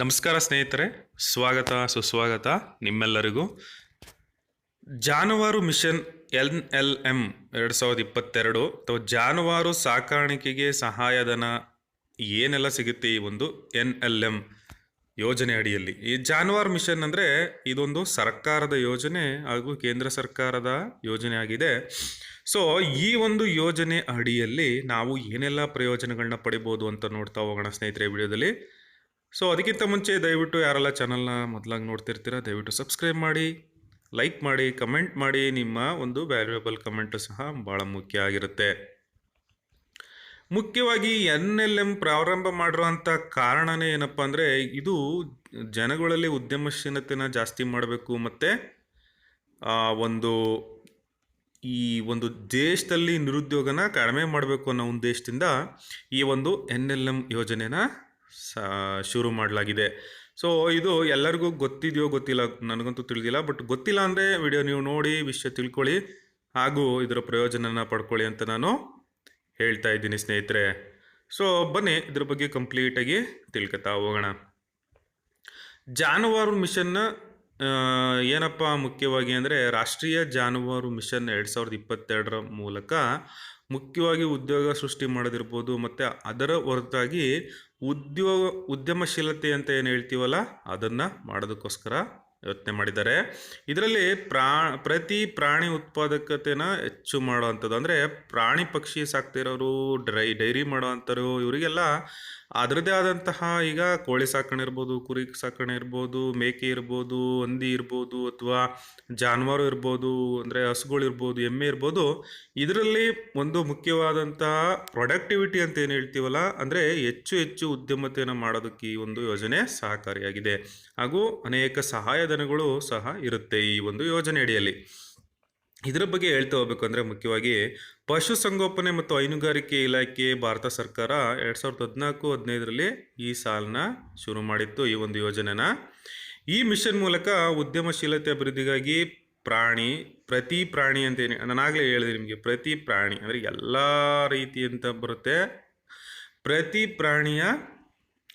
ನಮಸ್ಕಾರ ಸ್ನೇಹಿತರೆ, ಸ್ವಾಗತ, ಸುಸ್ವಾಗತ ನಿಮ್ಮೆಲ್ಲರಿಗೂ. ಜಾನುವಾರು ಮಿಷನ್ ಎನ್ ಎಲ್ ಎಂ ಎರಡು ಸಾವಿರದ ಇಪ್ಪತ್ತೆರಡು ಅಥವಾ ಜಾನುವಾರು ಸಾಕಾಣಿಕೆಗೆ ಸಹಾಯಧನ ಏನೆಲ್ಲ ಸಿಗುತ್ತೆ ಈ ಒಂದು ಎನ್ ಎಲ್ ಎಂ ಯೋಜನೆ ಅಡಿಯಲ್ಲಿ? ಈ ಜಾನುವಾರು ಮಿಷನ್ ಅಂದರೆ ಇದೊಂದು ಸರ್ಕಾರದ ಯೋಜನೆ ಹಾಗೂ ಕೇಂದ್ರ ಸರ್ಕಾರದ ಯೋಜನೆ ಆಗಿದೆ. ಸೊ, ಈ ಒಂದು ಯೋಜನೆ ಅಡಿಯಲ್ಲಿ ನಾವು ಏನೆಲ್ಲ ಪ್ರಯೋಜನಗಳನ್ನ ಪಡಿಬೋದು ಅಂತ ನೋಡ್ತಾ ಹೋಗೋಣ ಸ್ನೇಹಿತರೆ ವಿಡಿಯೋದಲ್ಲಿ. ಸೊ ಅದಕ್ಕಿಂತ ಮುಂಚೆ ದಯವಿಟ್ಟು ಯಾರೆಲ್ಲ ಚಾನಲ್ನ ಮೊದಲಾಗಿ ನೋಡ್ತಿರ್ತೀರ, ದಯವಿಟ್ಟು ಸಬ್ಸ್ಕ್ರೈಬ್ ಮಾಡಿ ಲೈಕ್ ಮಾಡಿ ಕಮೆಂಟ್ ಮಾಡಿ. ನಿಮ್ಮ ಒಂದು ವ್ಯಾಲ್ಯೂಯಬಲ್ ಕಮೆಂಟು ಸಹ ಭಾಳ ಮುಖ್ಯ ಆಗಿರುತ್ತೆ. ಮುಖ್ಯವಾಗಿ ಎನ್ ಎಲ್ ಎಂ ಪ್ರಾರಂಭ ಮಾಡಿರುವಂಥ ಕಾರಣನೇ ಏನಪ್ಪ ಅಂದರೆ, ಇದು ಜನಗಳಲ್ಲಿ ಉದ್ಯಮಶೀಲತೆನ ಜಾಸ್ತಿ ಮಾಡಬೇಕು ಮತ್ತು ಒಂದು ಈ ಒಂದು ದೇಶದಲ್ಲಿ ನಿರುದ್ಯೋಗನ ಕಡಿಮೆ ಮಾಡಬೇಕು ಅನ್ನೋ ಉದ್ದೇಶದಿಂದ ಈ ಒಂದು ಎನ್ ಎಲ್ ಎಂ ಯೋಜನೆನ ಸ, ಶುರು ಮಾಡಲಾಗಿದೆ. ಸೊ ಇದು ಎಲ್ಲರಿಗೂ ಗೊತ್ತಿದೆಯೋ ಗೊತ್ತಿಲ್ಲ ನನಗಂತೂ ತಿಳಿದಿಲ್ಲ ಬಟ್ ಗೊತ್ತಿಲ್ಲ ಅಂದರೆ ವಿಡಿಯೋ ನೀವು ನೋಡಿ, ವಿಷಯ ತಿಳ್ಕೊಳ್ಳಿ, ಹಾಗೂ ಇದರ ಪ್ರಯೋಜನನ ಪಡ್ಕೊಳ್ಳಿ ಅಂತ ನಾನು ಹೇಳ್ತಾ ಇದ್ದೀನಿ ಸ್ನೇಹಿತರೆ. ಸೊ ಬನ್ನಿ, ಇದ್ರ ಬಗ್ಗೆ ಕಂಪ್ಲೀಟಾಗಿ ತಿಳ್ಕೊತಾ ಹೋಗೋಣ. ಜಾನುವಾರು ಮಿಷನ್ನ ಏನಪ್ಪ ಮುಖ್ಯವಾಗಿ ಅಂದರೆ ರಾಷ್ಟ್ರೀಯ ಜಾನುವಾರು ಮಿಷನ್ ಎರಡು ಸಾವಿರದ ಇಪ್ಪತ್ತೆರಡರ ಮೂಲಕ ಮುಖ್ಯವಾಗಿ ಉದ್ಯೋಗ ಸೃಷ್ಟಿ ಮಾಡೋದಿರ್ಬೋದು, ಮತ್ತು ಅದರ ಹೊರತಾಗಿ ಉದ್ಯೋಗ ಉದ್ಯಮಶೀಲತೆ ಅಂತ ಏನು ಹೇಳ್ತೀವಲ್ಲ, ಅದನ್ನು ಮಾಡೋದಕ್ಕೋಸ್ಕರ ಯೋಚನೆ ಮಾಡಿದ್ದಾರೆ. ಇದರಲ್ಲಿ ಪ್ರಾ, ಪ್ರತಿ ಪ್ರಾಣಿ ಉತ್ಪಾದಕತೆನ ಹೆಚ್ಚು ಮಾಡೋವಂಥದ್ದು ಅಂದರೆ ಪ್ರಾಣಿ ಪಕ್ಷಿ ಸಾಕ್ತಿರೋರು ಡ್ರೈ ಡೈರಿ ಮಾಡೋವಂಥವ್ರು ಇವರಿಗೆಲ್ಲ ಅದರದ್ದೇ ಆದಂತಹ ಈಗ ಕೋಳಿ ಸಾಕಣೆ ಇರ್ಬೋದು, ಕುರಿ ಸಾಕಣೆ ಇರ್ಬೋದು, ಮೇಕೆ ಇರ್ಬೋದು, ಹಂದಿ ಇರ್ಬೋದು ಅಥವಾ ಜಾನುವಾರು ಇರ್ಬೋದು, ಅಂದರೆ ಹಸುಗಳು ಇರ್ಬೋದು, ಎಮ್ಮೆ ಇರ್ಬೋದು, ಇದರಲ್ಲಿ ಒಂದು ಮುಖ್ಯವಾದಂತಹ ಪ್ರೊಡಕ್ಟಿವಿಟಿ ಅಂತ ಏನು ಹೇಳ್ತೀವಲ್ಲ, ಅಂದರೆ ಹೆಚ್ಚು ಹೆಚ್ಚು ಉದ್ಯಮತೆಯನ್ನು ಮಾಡೋದಕ್ಕೆ ಈ ಒಂದು ಯೋಜನೆ ಸಹಕಾರಿಯಾಗಿದೆ. ಹಾಗೂ ಅನೇಕ ಸಹಾಯಧನಗಳು ಸಹ ಇರುತ್ತೆ ಈ ಒಂದು ಯೋಜನೆ ಅಡಿಯಲ್ಲಿ ಇದರ ಬಗ್ಗೆ ಹೇಳ್ತಾ ಹೋಗ್ಬೇಕು ಅಂದರೆ ಮುಖ್ಯವಾಗಿ ಪಶುಸಂಗೋಪನೆ ಮತ್ತು ಹೈನುಗಾರಿಕೆ ಇಲಾಖೆ ಭಾರತ ಸರ್ಕಾರ ಎರಡು ಸಾವಿರದ ಹದಿನಾಲ್ಕು, ಹದಿನೈದರಲ್ಲಿ ಈ ಸಾಲನ್ನ ಶುರು ಮಾಡಿತ್ತು, ಈ ಒಂದು ಯೋಜನೆನ. ಈ ಮಿಷನ್ ಮೂಲಕ ಉದ್ಯಮಶೀಲತೆ ಅಭಿವೃದ್ಧಿಗಾಗಿ ಪ್ರಾಣಿ, ಪ್ರತಿ ಪ್ರಾಣಿ ಅಂತ ಏನು ನಾನಾಗಲೇ ಹೇಳಿದೆ ನಿಮಗೆ, ಪ್ರತಿ ಪ್ರಾಣಿ, ಅಂದರೆ ಎಲ್ಲ ರೀತಿ ಅಂತ ಬರುತ್ತೆ. ಪ್ರತಿ ಪ್ರಾಣಿಯ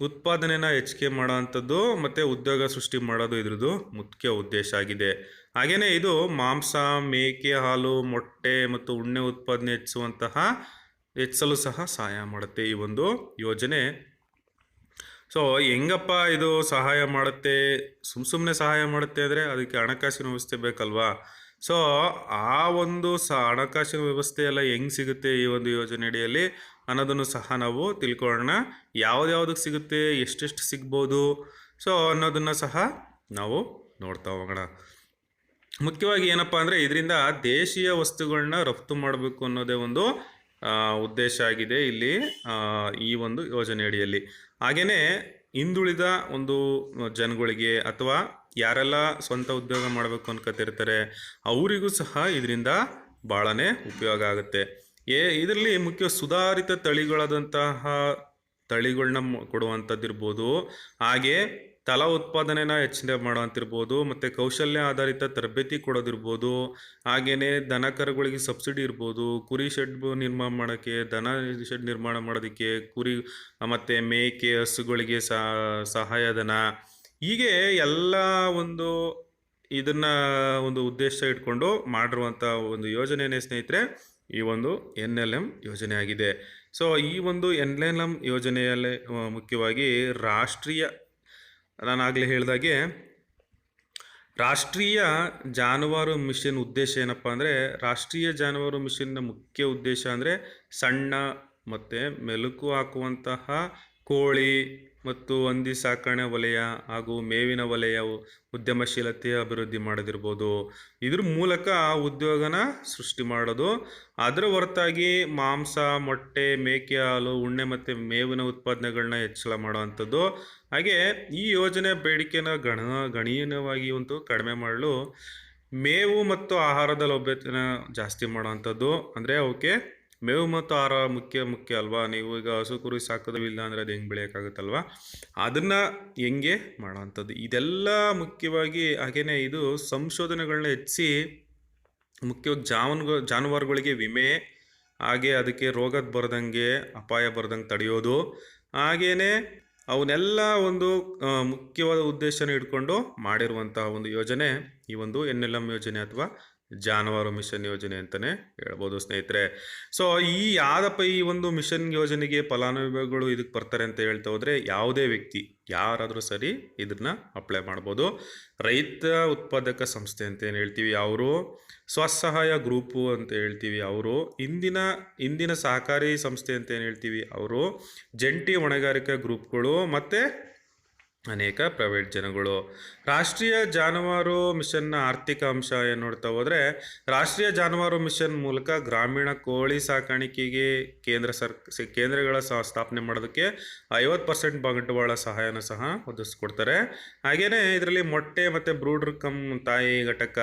ಉತ್ಪಾದನೆನ ಹೆಚ್ಚಿಗೆ ಮಾಡೋವಂಥದ್ದು ಮತ್ತು ಉದ್ಯೋಗ ಸೃಷ್ಟಿ ಮಾಡೋದು ಇದ್ರದ್ದು ಮುಖ್ಯ ಉದ್ದೇಶ ಆಗಿದೆ. ಹಾಗೆಯೇ ಇದು ಮಾಂಸ, ಮೇಕೆ, ಹಾಲು, ಮೊಟ್ಟೆ ಮತ್ತು ಉಣ್ಣೆ ಉತ್ಪಾದನೆ ಹೆಚ್ಚಿಸುವಂತಹ, ಹೆಚ್ಚಿಸಲು ಸಹ ಸಹಾಯ ಮಾಡುತ್ತೆ ಈ ಒಂದು ಯೋಜನೆ. ಸೊ ಹೆಂಗಪ್ಪ ಇದು ಸಹಾಯ ಮಾಡುತ್ತೆ? ಸುಮ್ಮ ಸುಮ್ಮನೆ ಸಹಾಯ ಮಾಡುತ್ತೆ ಅಂದರೆ ಅದಕ್ಕೆ ಹಣಕಾಸಿನ ವ್ಯವಸ್ಥೆ ಬೇಕಲ್ವಾ? ಸೊ ಆ ಒಂದು ಸ ಹಣಕಾಸಿನ ವ್ಯವಸ್ಥೆ ಎಲ್ಲ ಹೆಂಗೆ ಸಿಗುತ್ತೆ ಈ ಒಂದು ಯೋಜನೆ ಅಡಿಯಲ್ಲಿ ಅನ್ನೋದನ್ನು ಸಹ ನಾವು ತಿಳ್ಕೊಳ್ಳೋಣ. ಯಾವ್ದ್ಯಾವ್ದಕ್ಕೆ ಸಿಗುತ್ತೆ, ಎಷ್ಟೆಷ್ಟು ಸಿಗ್ಬೋದು? ಸೊ ಅನ್ನೋದನ್ನು ಸಹ ನಾವು ನೋಡ್ತಾ ಹೋಗೋಣ. ಮುಖ್ಯವಾಗಿ ಏನಪ್ಪ ಅಂದರೆ ಇದರಿಂದ ದೇಶೀಯ ವಸ್ತುಗಳನ್ನ ರಫ್ತು ಮಾಡಬೇಕು ಅನ್ನೋದೇ ಒಂದು ಉದ್ದೇಶ ಆಗಿದೆ ಇಲ್ಲಿ ಈ ಒಂದು ಯೋಜನೆ ಅಡಿಯಲ್ಲಿ ಹಾಗೆಯೇ ಹಿಂದುಳಿದ ಒಂದು ಜನಗಳಿಗೆ ಅಥವಾ ಯಾರೆಲ್ಲ ಸ್ವಂತ ಉದ್ಯೋಗ ಮಾಡಬೇಕು ಅನ್ಕೋತಿರ್ತಾರೆ ಅವರಿಗೂ ಸಹ ಇದರಿಂದ ಭಾಳನೇ ಉಪಯೋಗ ಆಗುತ್ತೆ. ಏ, ಇದರಲ್ಲಿ ಮುಖ್ಯ ಸುಧಾರಿತ ತಳಿಗಳಾದಂತಹ ತಳಿಗಳನ್ನ ಕೊಡುವಂಥದ್ದಿರ್ಬೋದು. ಹಾಗೆ ತಲಾ ಉತ್ಪಾದನೆನ ಹೆಚ್ಚಿನ ಮಾಡುವಂತಿರ್ಬೋದು, ಮತ್ತು ಕೌಶಲ್ಯ ಆಧಾರಿತ ತರಬೇತಿ ಕೊಡೋದಿರ್ಬೋದು ಹಾಗೆಯೇ ದನ ಕರುಗಳಿಗೆ ಸಬ್ಸಿಡಿ ಇರ್ಬೋದು, ಕುರಿ ಶೆಡ್ ನಿರ್ಮಾಣ ಮಾಡೋಕ್ಕೆ, ದನ ಶೆಡ್ ನಿರ್ಮಾಣ ಮಾಡೋದಕ್ಕೆ, ಕುರಿ, ಮತ್ತು ಮೇಕೆ, ಹಸುಗಳಿಗೆ ಸಹಾಯಧನ ಹೀಗೆ ಎಲ್ಲ ಒಂದು ಇದನ್ನು ಒಂದು ಉದ್ದೇಶ ಇಟ್ಕೊಂಡು ಮಾಡಿರುವಂಥ ಒಂದು ಯೋಜನೆಯೇ ಸ್ನೇಹಿತರೆ, ಈ ಒಂದು ಎನ್ ಎಲ್ ಎಂ ಯೋಜನೆ ಆಗಿದೆ. ಸೊ ಈ ಒಂದು ಎನ್ ಎಲ್ ಎಂ ಯೋಜನೆಯಲ್ಲಿ ಮುಖ್ಯವಾಗಿ ರಾಷ್ಟ್ರೀಯ ನಾನಾಗಲೇ ಹೇಳಿದಾಗೆ, ರಾಷ್ಟ್ರೀಯ ಜಾನುವಾರು ಮಿಷನ್ ಉದ್ದೇಶ ಏನಪ್ಪ ಅಂದರೆ, ರಾಷ್ಟ್ರೀಯ ಜಾನುವಾರು ಮಿಷನ್ನ ಮುಖ್ಯ ಉದ್ದೇಶ ಅಂದರೆ ಸಣ್ಣ ಮತ್ತು ಮೆಲುಕು ಹಾಕುವಂತಹ ಕೋಳಿ ಮತ್ತು ಹಂದಿ ಸಾಕಣೆ ವಲಯ ಹಾಗೂ ಮೇವಿನ ವಲಯ ಉದ್ಯಮಶೀಲತೆ ಅಭಿವೃದ್ಧಿ ಮಾಡೋದಿರ್ಬೋದು. ಇದ್ರ ಮೂಲಕ ಉದ್ಯೋಗನ ಸೃಷ್ಟಿ ಮಾಡೋದು. ಅದರ ಹೊರತಾಗಿ ಮಾಂಸ, ಮೊಟ್ಟೆ, ಮೇಕೆ ಹಾಲು, ಉಣ್ಣೆ ಮತ್ತು ಮೇವಿನ ಉತ್ಪಾದನೆಗಳನ್ನ ಹೆಚ್ಚಳ ಮಾಡುವಂಥದ್ದು ಹಾಗೆ ಈ ಯೋಜನೆ ಬೇಡಿಕೆನ ಗಣ ಗಣನೀಯವಾಗಿ ಒಂದು ಕಡಿಮೆ ಮಾಡಲು ಮೇವು ಮತ್ತು ಆಹಾರದ ಲಭ್ಯತೆನ ಜಾಸ್ತಿ ಮಾಡುವಂಥದ್ದು. ಅಂದರೆ ಅವಕ್ಕೆ ಮೇವು ಮತ್ತು ಆಹಾರ ಮುಖ್ಯ ಮುಖ್ಯ ಅಲ್ವಾ? ನೀವು ಈಗ ಹಸು, ಕುರಿ ಸಾಕೋದಿಲ್ಲ ಅಂದರೆ ಅದು ಹೆಂಗೆ ಬೆಳೆಯೋಕ್ಕಾಗುತ್ತಲ್ವ? ಅದನ್ನು ಹೆಂಗೆ ಮಾಡೋವಂಥದ್ದು? ಇದೆಲ್ಲ ಮುಖ್ಯವಾಗಿ ಹಾಗೆಯೇ ಇದು ಸಂಶೋಧನೆಗಳನ್ನ ಹೆಚ್ಚಿಸಿ ಮುಖ್ಯವಾಗಿ ಜಾನ್ ಜಾನುವಾರುಗಳಿಗೆ ವಿಮೆ, ಹಾಗೆ ಅದಕ್ಕೆ ರೋಗದ ಬರದಂಗೆ ಅಪಾಯ ಬರ್ದಂಗೆ ತಡೆಯೋದು. ಹಾಗೆಯೇ ಅವನ್ನೆಲ್ಲ ಒಂದು ಮುಖ್ಯವಾದ ಉದ್ದೇಶನ ಇಟ್ಕೊಂಡು ಮಾಡಿರುವಂತಹ ಒಂದು ಯೋಜನೆ ಈ ಒಂದು ಎನ್ ಎಲ್ ಎಂ ಯೋಜನೆ ಅಥವಾ ಜಾನುವಾರು ಮಿಷನ್ ಯೋಜನೆ ಅಂತಲೇ ಹೇಳ್ಬೋದು ಸ್ನೇಹಿತರೆ. ಸೊ ಈ ಯಾರಪ್ಪ ಈ ಒಂದು ಮಿಷನ್ ಯೋಜನೆಗೆ ಫಲಾನುಭವಿಗಳು ಇದಕ್ಕೆ ಬರ್ತಾರೆ ಅಂತ ಹೇಳ್ತಾ ಹೋದರೆ ಯಾವುದೇ ವ್ಯಕ್ತಿ ಯಾರಾದರೂ ಸರಿ ಇದನ್ನ ಅಪ್ಲೈ ಮಾಡ್ಬೋದು. ರೈತ ಉತ್ಪಾದಕ ಸಂಸ್ಥೆ ಅಂತ ಏನು ಹೇಳ್ತೀವಿ ಅವರು? ಸ್ವಸಹಾಯ ಗ್ರೂಪು ಅಂತ ಹೇಳ್ತೀವಿ ಅವರು. ಇಂದಿನ ಇಂದಿನ ಸಹಕಾರಿ ಸಂಸ್ಥೆ ಅಂತ ಏನು ಹೇಳ್ತೀವಿ ಅವರು? ಜಂಟಿ ಹೊಣೆಗಾರಿಕೆ ಗ್ರೂಪ್ಗಳು ಮತ್ತು ಅನೇಕ ಪ್ರೈವೇಟ್ ಜನಗಳು. ರಾಷ್ಟ್ರೀಯ ಜಾನುವಾರು ಮಿಷನ್ನ ಆರ್ಥಿಕ ಅಂಶ ಏನು ನೋಡ್ತಾ ಹೋದರೆ, ರಾಷ್ಟ್ರೀಯ ಜಾನುವಾರು ಮಿಷನ್ ಮೂಲಕ ಗ್ರಾಮೀಣ ಕೋಳಿ ಸಾಕಾಣಿಕೆಗೆ ಕೇಂದ್ರ ಸರ್ ಕೇಂದ್ರಗಳ ಸಹ ಸ್ಥಾಪನೆ ಮಾಡೋದಕ್ಕೆ ಐವತ್ತು ಪರ್ಸೆಂಟ್ ಬಂಡವಾಳ ಸಹಾಯನ ಸಹ ಒದಗಿಸ್ಕೊಡ್ತಾರೆ. ಹಾಗೆಯೇ ಇದರಲ್ಲಿ ಮೊಟ್ಟೆ ಮತ್ತು ಬ್ರೂಡ್ರ್ ಕಮ್ ತಾಯಿ ಘಟಕ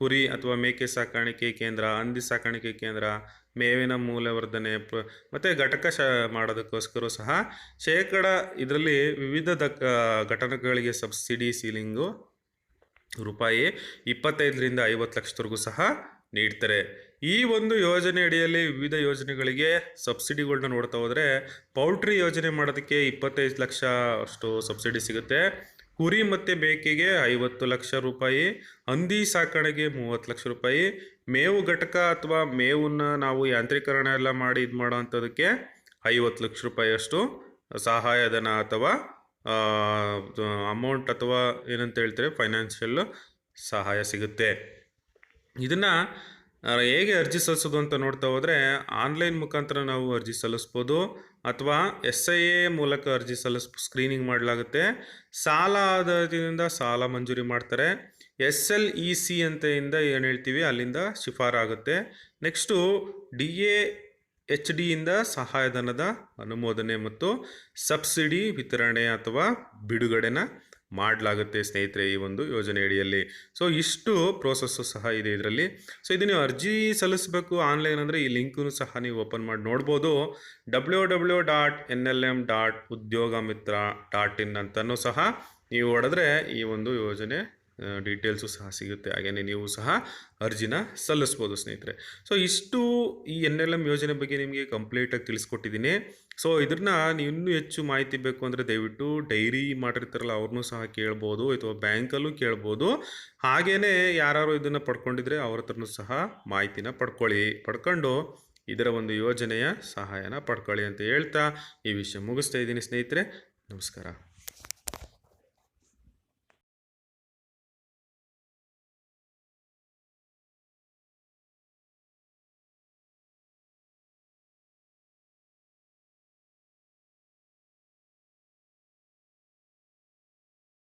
ಕುರಿ ಅಥವಾ ಮೇಕೆ ಸಾಕಾಣಿಕೆ ಕೇಂದ್ರ, ಹಂದಿ ಸಾಕಾಣಿಕೆ ಕೇಂದ್ರ, ಮೇವಿನ ಮೂಲವರ್ಧನೆ ಪ್ರ, ಮತ್ತು ಘಟಕ ಶ ಮಾಡೋದಕ್ಕೋಸ್ಕರ ಸಹ ಶೇಕಡ ಇದರಲ್ಲಿ ವಿವಿಧ ದ ಘಟಕಗಳಿಗೆ ಸಬ್ಸಿಡಿ, ಸೀಲಿಂಗು ರೂಪಾಯಿ ಇಪ್ಪತ್ತೈದರಿಂದ ಐವತ್ತು ಲಕ್ಷದವರೆಗೂ ಸಹ ನೀಡ್ತಾರೆ. ಈ ಒಂದು ಯೋಜನೆ ಅಡಿಯಲ್ಲಿ ವಿವಿಧ ಯೋಜನೆಗಳಿಗೆ ಸಬ್ಸಿಡಿಗಳನ್ನ ನೋಡ್ತಾ ಹೋದರೆ, ಪೌಲ್ಟ್ರಿ ಯೋಜನೆ ಮಾಡೋದಕ್ಕೆ ಇಪ್ಪತ್ತೈದು ಲಕ್ಷ ಅಷ್ಟು ಸಬ್ಸಿಡಿ ಸಿಗುತ್ತೆ. ಕುರಿ ಮತ್ತು ಬೇಕಿಗೆ ಐವತ್ತು ಲಕ್ಷ ರೂಪಾಯಿ, ಹಂದಿ ಸಾಕಣೆಗೆ ಮೂವತ್ತು ಲಕ್ಷ ರೂಪಾಯಿ, ಮೇವು ಘಟಕ ಅಥವಾ ಮೇವನ್ನ ನಾವು ಯಾಂತ್ರೀಕರಣ ಎಲ್ಲ ಮಾಡಿ ಇದು ಮಾಡೋ ಅಂಥದಕ್ಕೆ ಐವತ್ತು ಲಕ್ಷ ರೂಪಾಯಿಯಷ್ಟು ಸಹಾಯಧನ ಅಥವಾ ಅಮೌಂಟ್ ಅಥವಾ ಏನಂತ ಹೇಳ್ತಾರೆ, ಫೈನಾನ್ಷಿಯಲ್ ಸಹಾಯ ಸಿಗುತ್ತೆ. ಇದನ್ನು ಹೇಗೆ ಅರ್ಜಿ ಸಲ್ಲಿಸೋದು ಅಂತ ನೋಡ್ತಾ ಹೋದರೆ, ಆನ್ಲೈನ್ ಮುಖಾಂತರ ನಾವು ಅರ್ಜಿ ಸಲ್ಲಿಸ್ಬೋದು. ಅಥವಾ ಎಸ್ ಐ ಎ ಮೂಲಕ ಅರ್ಜಿ ಸಲ್ಲಿಸ್ ಸ್ಕ್ರೀನಿಂಗ್ ಮಾಡಲಾಗುತ್ತೆ. ಸಾಲ ಆಧಾರದಿಂದ ಸಾಲ ಮಂಜೂರಿ ಮಾಡ್ತಾರೆ. ಎಸ್ ಎಲ್ ಇ ಸಿ ಅಂತೆಯಿಂದ ಏನು ಹೇಳ್ತೀವಿ? ಅಲ್ಲಿಂದ ಶಿಫಾರಾಗುತ್ತೆ. ನೆಕ್ಸ್ಟು ಡಿ ಎ ಎಚ್ ಡಿಯಿಂದ ಸಹಾಯಧನದ ಅನುಮೋದನೆ ಮತ್ತು ಸಬ್ಸಿಡಿ ವಿತರಣೆ ಅಥವಾ ಬಿಡುಗಡೆನ ಮಾಡಲಾಗುತ್ತೆ ಸ್ನೇಹಿತರೆ ಈ ಒಂದು ಯೋಜನೆ ಅಡಿಯಲ್ಲಿ ಸೊ ಇಷ್ಟು ಪ್ರೋಸೆಸ್ಸು ಸಹ ಇದೆ ಇದರಲ್ಲಿ. ಸೊ ಇದು ನೀವು ಅರ್ಜಿ ಸಲ್ಲಿಸಬೇಕು ಆನ್ಲೈನ್ ಅಂದರೆ ಈ ಲಿಂಕನ್ನು ಸಹ ನೀವು ಓಪನ್ ಮಾಡಿ ನೋಡ್ಬೋದು. W W dot N L M dot Udyoga Mitra dot ಇನ್ ಅಂತಲೂ ಸಹ ನೀವು ಹೊಡೆದ್ರೆ ಈ ಒಂದು ಯೋಜನೆ ಡೀಟೇಲ್ಸು ಸಹ ಸಿಗುತ್ತೆ. ಹಾಗೆಯೇ ನೀವು ಸಹ ಅರ್ಜಿನ ಸಲ್ಲಿಸ್ಬೋದು ಸ್ನೇಹಿತರೆ. ಸೊ ಇಷ್ಟು ಈ ಎನ್ ಎಲ್ ಎಂ ಯೋಜನೆ ಬಗ್ಗೆ ನಿಮಗೆ ಕಂಪ್ಲೀಟಾಗಿ ತಿಳಿಸ್ಕೊಟ್ಟಿದ್ದೀನಿ. ಸೊ ಇದನ್ನು ನೀವು ಇನ್ನೂ ಹೆಚ್ಚು ಮಾಹಿತಿ ಬೇಕು ಅಂದರೆ ದಯವಿಟ್ಟು ಡೈರಿ ಮಾಡಿರ್ತಾರಲ್ಲ ಅವ್ರನ್ನೂ ಸಹ ಕೇಳ್ಬೋದು ಅಥವಾ ಬ್ಯಾಂಕಲ್ಲೂ ಕೇಳ್ಬೋದು. ಹಾಗೆಯೇ ಯಾರು ಇದನ್ನು ಪಡ್ಕೊಂಡಿದ್ರೆ ಅವ್ರ ಹತ್ರನೂ ಸಹ ಮಾಹಿತಿನ ಪಡ್ಕೊಳ್ಳಿ. ಪಡ್ಕೊಂಡು ಇದರ ಒಂದು ಯೋಜನೆಯ ಸಹಾಯನ ಪಡ್ಕೊಳ್ಳಿ ಅಂತ ಹೇಳ್ತಾ ಈ ವಿಷಯ ಮುಗಿಸ್ತಾ ಇದ್ದೀನಿ ಸ್ನೇಹಿತರೆ. ನಮಸ್ಕಾರ.